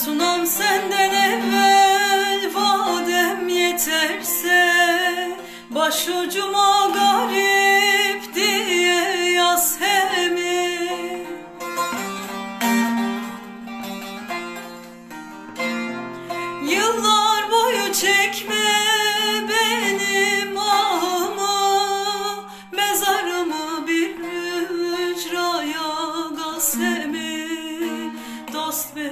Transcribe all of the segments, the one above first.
Sunam senden evvel vadem yeterse Başucuma garip diye yaz hemi. Yıllar boyu çekme benim ahımı Mezarımı bir hücraya gazemi Dost beni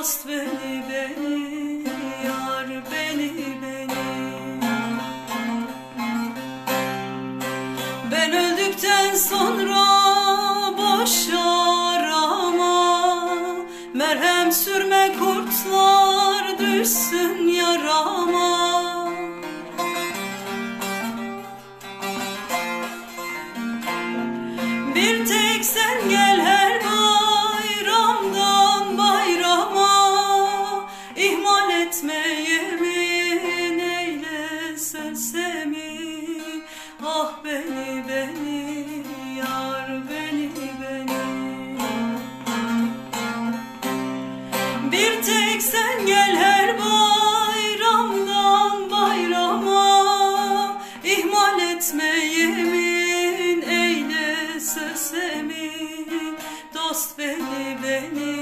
Dost beni beni yar beni beni. Ben öldükten sonra boş arama Merhem sürme kurtlar düşsün yarama. Bir tek sen gel her kimse seni dost beni beni.